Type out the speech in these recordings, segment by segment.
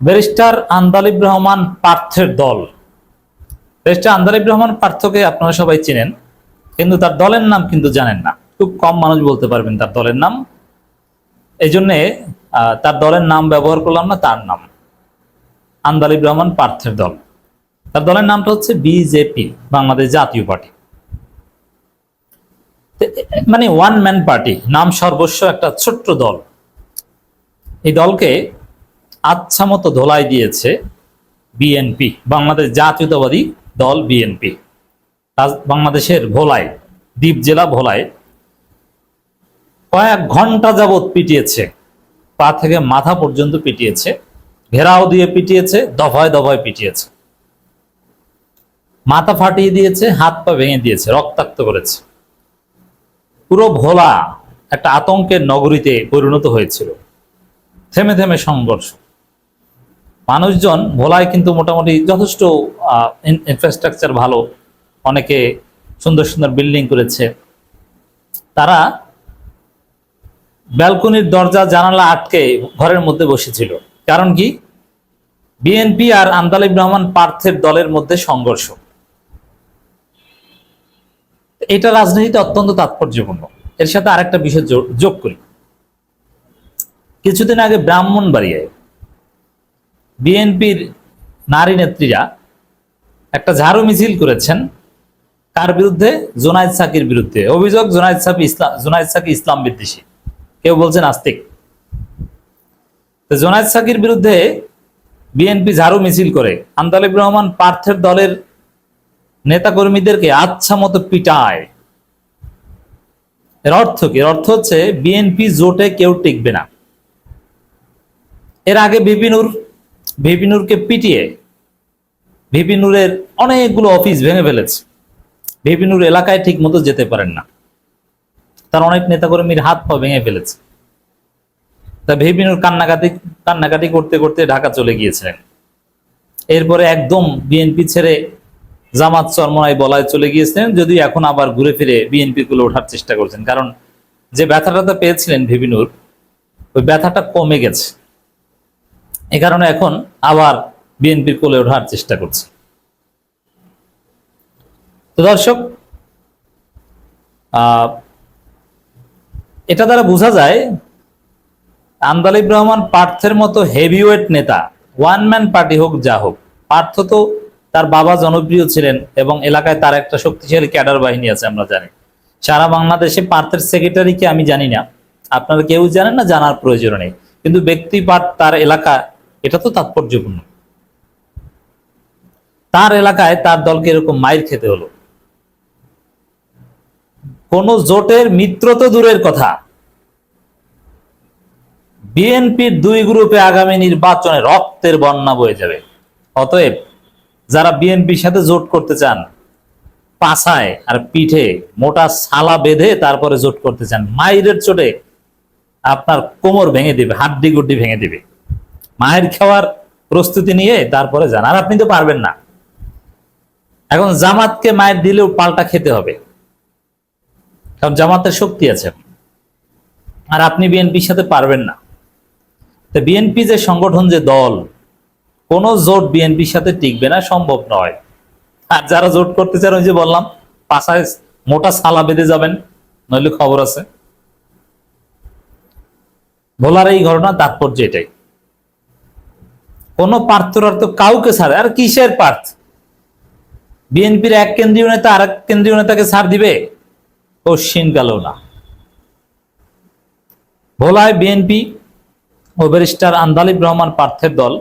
Barrister Andalib Rahman পার্থের দল। Barrister Andalib Rahman পার্থকে আপনারা সবাই চেনেন, কিন্তু তার দলের নাম কিন্তু জানেন না। খুব কম মানুষ বলতে পারবেন তার দলের নাম। এই জন্যে তার দলের নাম ব্যবহার করলাম না, তার নাম আন্দালিব রহমান পার্থের দল। তার দলের নামটা হচ্ছে বিজেপি, বাংলাদেশ জাতীয় পার্টি। মানে ওয়ান ম্যান পার্টি, নাম সর্বস্ব একটা ছোট্ট দল। এই দলকে আচ্ছা মতো ধোলাই দিয়েছে বিএনপি বাংলাদেশ জাতীয়তাবাদী দল বিএনপি বাংলাদেশের ভোলায়, দ্বীপ জেলা ভোলায় কয়েক ঘণ্টা যাবৎ পিটিয়েছে। পা থেকে মাথা পর্যন্ত পিটিয়েছে, ঘেরাও দিয়ে পিটিয়েছে, দফায় দফায় পিটিয়েছে। মাথা ফাটিয়ে দিয়েছে, হাত পা ভেঙে দিয়েছে, রক্তাক্ত করেছে। পুরো ভোলা একটা আতঙ্কের নগরীতে পরিণত হয়েছিল। থেমে থেমে সংঘর্ষ। মানুষজন ভোলায় কিন্তু মোটামুটি যথেষ্ট ইনফ্রাস্ট্রাকচার ভালো। অনেকে সুন্দর সুন্দর বিল্ডিং করেছে। তারা ব্যালকনির দরজা, জানালা আটকে ঘরের মধ্যে বসেছিল। কারণ কি? বিএনপি আর আন্দালিব রহমান পার্থের দলের মধ্যে সংঘর্ষ। এটা রাজনীতিতে অত্যন্ত তাৎপর্যপূর্ণ। এর সাথে আরেকটা বিষয় যোগ- করি। কিছুদিন আগে ব্রাহ্মণ ব্রাহ্মণবাড়িয়ায় বিএনপির নারী নেত্রীরা একটা ঝাড়ু মিছিল করেছেন। কার বিরুদ্ধে? জোনায়েদ সাকির বিরুদ্ধে। অভিযোগ জোনায়েদ সাকি ইসলাম জোনায়েদ সাকি ইসলাম বিদ্বেষী। কেউ বলছেন আস্তিক। জোনায়েদ সাকির বিরুদ্ধে বিএনপি ঝাড়ু মিছিল করে। আন্দালিব রহমান পার্থের দলের নেতাকর্মীদেরকে আচ্ছা মতো পিটায়। এর অর্থ কি? অর্থ হচ্ছে বিএনপি জোটে কেউ টিকবে না। এর আগে বিপিনুর ভিপিনুরকে পিটিয়ে ভিপিনুরের অনেকগুলো অফিস ভেঙে ফেলেছে। ভিপিনুর এলাকায় ঠিক মতো যেতে পারেন না। তার অনেক নেতাকর্মীর হাত পা ভেঙে ফেলেছে। তা ভিপিনুর কান্নাকাটি কান্নাকাটি করতে করতে ঢাকা চলে গিয়েছিলেন। এরপরে একদম বিএনপি ছেড়ে জামাত চরমনায় বলায় চলে গিয়েছিলেন, যদিও এখন আবার ঘুরে ফিরে বিএনপি গুলো ওঠার চেষ্টা করছেন। কারণ যে ব্যথাটা পেয়েছিলেন ভিপিনুর ওই ব্যথাটা কমে গেছে। এ কারণে এখন আবার বিএনপির কোলে ওঠার চেষ্টা করছে। তো দর্শক এটা দ্বারা বোঝা যায় আন্দালিব রহমান পার্থের মতো হেভিওয়েট নেতা ওয়ান ম্যান পার্টি হোক যা হোক, পার্থ তো তার বাবা জনপ্রিয় ছিলেন এবং এলাকায় তার একটা শক্তিশালী ক্যাডার বাহিনী আছে আমরা জানি। সারা বাংলাদেশে পার্থের সেক্রেটারিকে আমি জানি না। আপনারা কেউ জানেন না, জানার প্রয়োজন নেই। কিন্তু ব্যক্তি পার্থ তার এলাকা এটা তো তাৎপর্যপূর্ণ। তার এলাকায় তার দলকে এরকম মাইর খেতে হলো। কোন জোটের মিত্র তো দূরের কথা। বিএনপির দুই গ্রুপে আগামী নির্বাচনে রক্তের বন্যা বয়ে যাবে। অতএব যারা বিএনপির সাথে জোট করতে চান, পাছায় আর পিঠে মোটা সালা বেঁধে তারপরে জোট করতে চান, মাইরের চোটে আপনার কোমর ভেঙে দিবে, হাড্ডি গুড্ডি ভেঙে দিবে। মায়ের খাওয়ার প্রস্তুতি নিয়ে তারপরে যান। আর আপনি তো পারবেন না। এখন জামাতকে মায়ের দিলেও পাল্টা খেতে হবে। কারণ জামাতের শক্তি আছে। আর আপনি বিএনপির সাথে পারবেন না। তো বিএনপি যে সংগঠন, যে দল, কোন জোট বিএনপির সাথে টিকবে না, সম্ভব নয়। আর যারা জোট করতে চান ওই যে বললাম, পাশায় মোটা সালা বেঁধে যাবেন, নইলে খবর আছে। ভোলার এই ঘটনা, তাৎপর্য এটাই। কোন পার্থরার্থ কাউকে ছাড়ে, আর কিসের পার্থ? বিএনপির এক কেন্দ্রীয় নেতা আর এক কেন্দ্রীয় নেতাকে ছাড় দিবে? কশিন গেল না ভোলায় বিএনপি ও ব্যারিস্টার আন্দালিব রহমান পার্থের দল,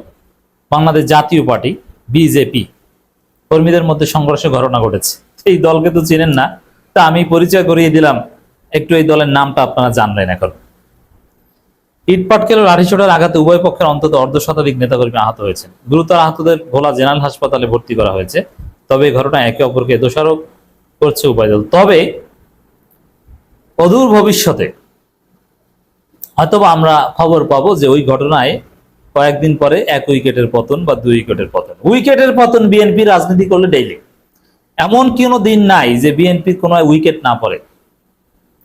বাংলাদেশ জাতীয় পার্টি, বিজেপি। কর্মীদের মধ্যে সংঘর্ষের ঘটনা ঘটেছে। এই দলকে তো চেনেন না, তা আমি পরিচয় করিয়ে দিলাম। একটু এই দলের নামটা আপনারা জানলেন এখন। ইটপাটকেল লাঠিচোটার আঘাতে উভয় পক্ষের অন্তত অর্ধ শতাধিক নেতাকর্মী আহত হয়েছেন। গুরুতর আহতদের ভোলা জেনারেল হাসপাতালে ভর্তি করা হয়েছে। তবে এই ঘটনা একে অপরকে দোষারোপ করছে উভয় দল। তবে অদূর ভবিষ্যতে হয়তোবা আমরা খবর পাবো যে ওই ঘটনায় কয়েকদিন পরে এক উইকেটের পতন বা দুই উইকেটের পতন। উইকেটের পতন বিএনপি রাজনীতি করলে ডেইলি এমন কোনো দিন নাই যে বিএনপির কোনো উইকেট না পড়ে।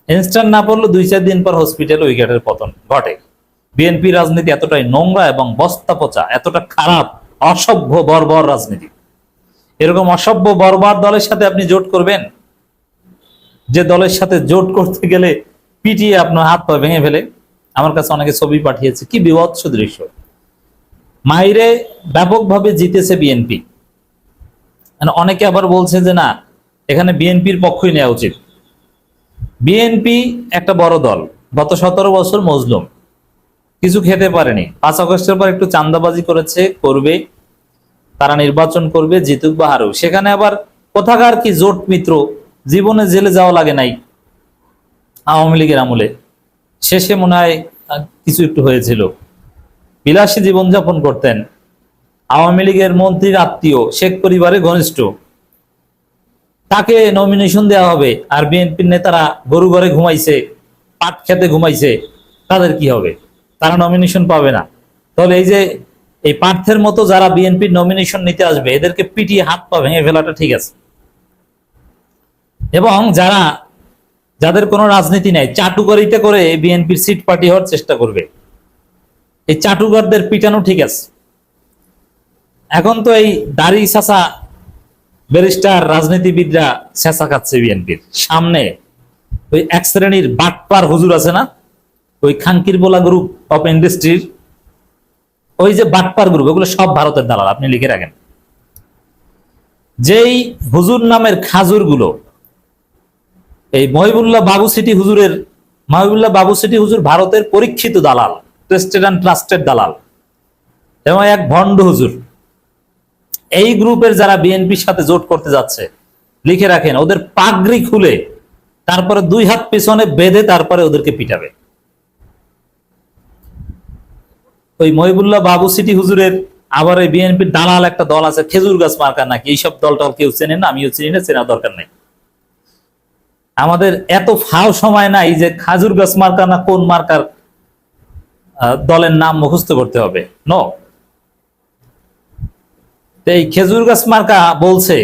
ইনস্ট্যান্ট না পড়লে দুই চার দিন পর হসপিটালে উইকেটের পতন ঘটে। বিএনপি রাজনীতি এতটাই নোংরা এবং বস্তা পচা, এতটা খারাপ, অসভ্য, বর্বর রাজনীতি। এরকম অসভ্য, বর্বর দলের সাথে আপনি জোট করবেন? যে দলের সাথে জোট করতে গেলে পিটিয়ে আপনার হাত পা ভেঙে ফেলে? আমার কাছে অনেকে ছবি পাঠিয়েছে। কি বিভৎস দৃশ্য। মাইরে ব্যাপকভাবে জিতেছে বিএনপি। অনেকে আবার বলছে যে না, এখানে বিএনপির পক্ষই নেওয়া উচিত। বিএনপি একটা বড় দল। গত সতেরো বছর মজলুম। কিছু খেতে পারেনি। পাঁচ আগস্টের পর একটু চান্দাবাজি করেছে, করবে, তারা নির্বাচন করবে, জিতুক বা হারুক। সেখানে আবার কোথাকার কি জোট মিত্র জীবনে জেলে যাওয়া লাগে নাই আওয়ামী লীগের আমলে। শেষে মনে হয় কিছু একটু হয়েছিল। বিলাসী জীবনযাপন করতেন। আওয়ামী লীগের মন্ত্রীর আত্মীয়, শেখ পরিবারের ঘনিষ্ঠ। তাকে নমিনেশন দেওয়া হবে। আর বিএনপির নেতারা গরু ঘরে ঘুমাইছে, পাট খেতে ঘুমাইছে। তাদের কি হবে? তারা নমিনেশন পাবে না। তাহলে এই যে এই পার্থের মতো যারা বিএনপির নমিনেশন নিতে আসবে, এদেরকে পিটিয়ে হাত পা ভেঙে ফেলাটা ঠিক আছে। এবং যারা, যাদের কোনো রাজনীতি নাই, চাটুকারিতে করে বিএনপির সিট পার্টি হওয়ার চেষ্টা করবে। এই চাটুকারদের পিটানো ঠিক আছে। এখন তো এই দাড়ি চাচা ব্যারিস্টার রাজনীতিবিদরা চেঁচা খাচ্ছে বিএনপির। সামনে ওই এক শ্রেণির বাটপার হুজুর আছে না? ওই খানকির বোলা গ্রুপ অফ ইন্ডাস্ট্রির ওই যে বাটপার গ্রুপ ওগুলো সব ভারতের দালাল, আপনি লিখে রাখেন। যেই হুজুর নামের খাজুরগুলো এই মহিবুল্লাহ বাবু সিটি হুজুরের, মহিবুল্লাহ বাবু সিটি হুজুর ভারতের পরীক্ষিত দালাল টেস্টেড অ্যান্ড ট্রাস্টেড দালাল, এবং এক ভণ্ড হুজুর। এই গ্রুপের যারা বিএনপির সাথে জোট করতে যাচ্ছে, লিখে রাখেন, ওদের পাগড়ি খুলে, তারপরে দুই হাত পিছনে বেঁধে তারপরে ওদেরকে পিটাবে। ওই মহিবুল্লাহ বাবু সিটি হুজুরের আবার ওই বিএনপির দালাল একটা দল আছে, খেজুর গাছ মার্কা নাকি? এইসব দলটাল কেউ চেনে না? আমিও চিনি না চেনা দরকার নেই। আমাদের এত ফাও সময় নাই যে খাজুর গাছ মার্কা না কোন মার্কার দলের নাম মুখস্থ করতে হবে। ন এই খেজুর গাছ মার্কা বলছে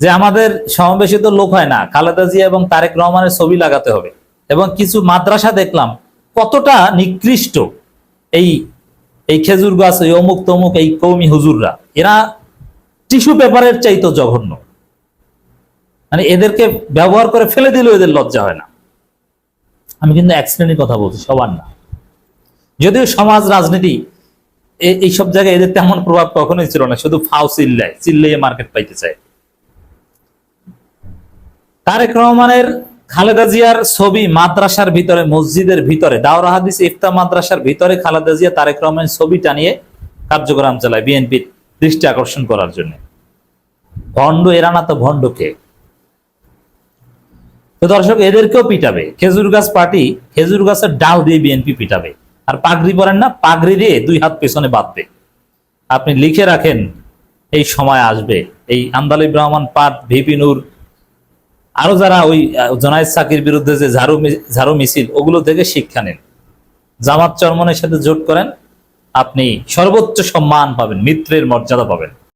যে আমাদের সমাবেশিত লোক হয় না, খালেদা জিয়া এবং তারেক রহমানের ছবি লাগাতে হবে। এবং কিছু মাদ্রাসা দেখলাম কতটা নিকৃষ্ট এই এই খেজুর গাছ, এই অমুক তমুক, এই কৌমি হুজুররা? এরা টিস্যু পেপারের চাইতো জঘন্য। মানে এদেরকে ব্যবহার করে ফেলে দিলেও এদের লজ্জা হয় না। আমি কিন্তু এক শ্রেণির কথা বলছি, সবার না। যদিও সমাজ, রাজনীতি এইসব জায়গায় এদের তেমন প্রভাব কখনোই ছিল না, শুধু ফাও চিল্লায়, চিল্লাইয়ে মার্কেট পাইতে চায়। তারেক রহমানের খালেদা জিয়ার ছবি মাদ্রাসার ভিতরে, মসজিদের ভিতরে, দাওরা হাদিস ইফতা মাদ্রাসার ভিতরে খালেদা জিয়া তারেক রহমানের ছবি টানিয়ে কার্যক্রম চালায় বিএনপির দৃষ্টি আকর্ষণ করার জন্য। ভণ্ড এরা না তো ভণ্ড কে? তো দর্শক, এদেরকেও পিটাবে। খেজুর গাছ পার্টি খেজুর গাছের ডাল দিয়ে বিএনপি পিটাবে। আর পাগড়ি পরেন না, পাগড়ি দিয়ে দুই হাত পেছনে বাঁধবে। আপনি লিখে রাখেন, এই সময় আসবে। এই আন্দালিব রহমান পাট ভিপি নূর আরও যারা ওই আহ, সাকির বিরুদ্ধে যে ঝাড়ু ঝাড়ু মিছিল ওগুলো থেকে শিক্ষা নেন। জামাত চরমনের সাথে জোট করেন আপনি সর্বোচ্চ সম্মান পাবেন মিত্রের মর্যাদা পাবেন।